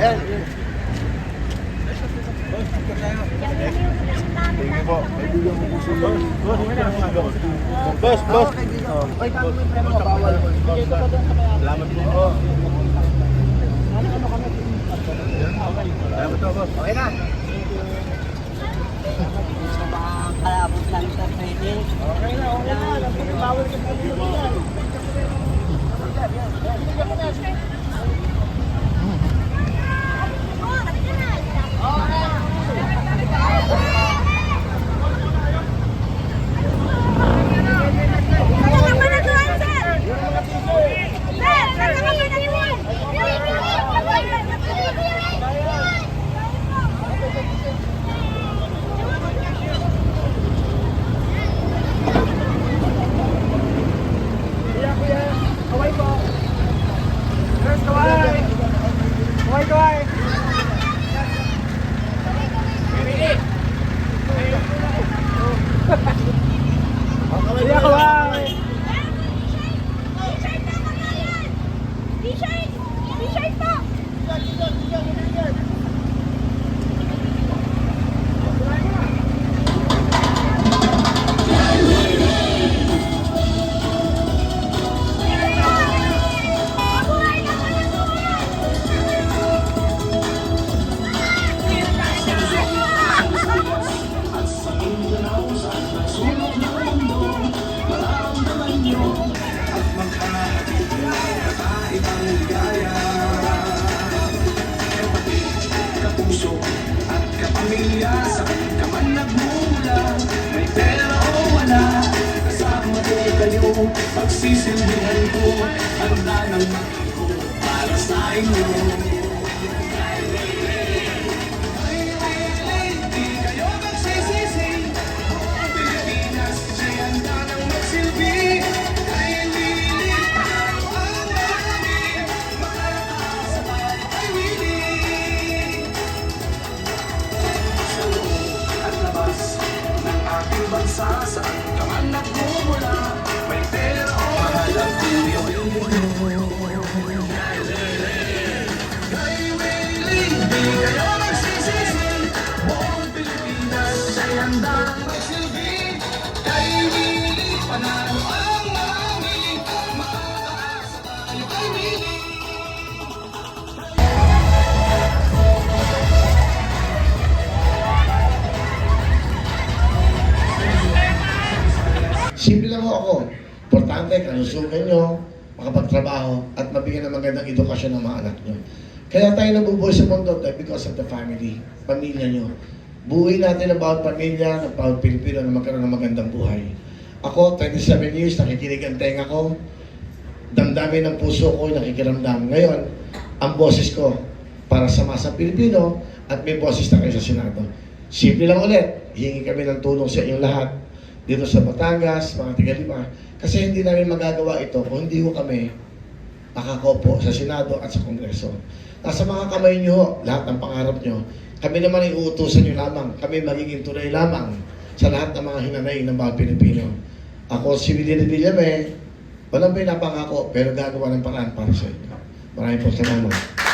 Ayan. Thank you po. Bawal. Salamat po. Salamat po, kapuso at kapamilya sa ka man nagmula. May pera o wala kasama ko kayo. Pagsisilbihan ko handa ng ko para sa inyo salsa. Ako. Importante, kalusugan nyo, makapagtrabaho, at mabigyan ng magandang edukasyon ng mga anak nyo. Kaya tayo nabubuhay sa mundo tayo because of the family, pamilya nyo. Buuin natin ang bawat pamilya, ng bawat Pilipino na magkaroon ng magandang buhay. Ako, 27 years, nakikinig ang tenga ko, damdamin ng puso ko, nakikiramdam. Ngayon, ang boses ko para sa masang Pilipino at may boses na kayo sa Senado. Simple lang ulit, hihingi kami ng tulong sa inyong lahat dito sa Batangas, mga tigalima. Kasi hindi namin magagawa ito kung hindi ko kami nakakaupo sa Senado at sa Kongreso. Nasa mga kamay nyo, ho, lahat ng pangarap nyo. Kami naman ay uutusan nyo lamang. Kami magiging tunay lamang sa lahat ng mga hinanay ng mga Pilipino. Ako si Willie Villame, walang pinapangako pero gagawa ng paraan para sa inyo. Maraming po salamat.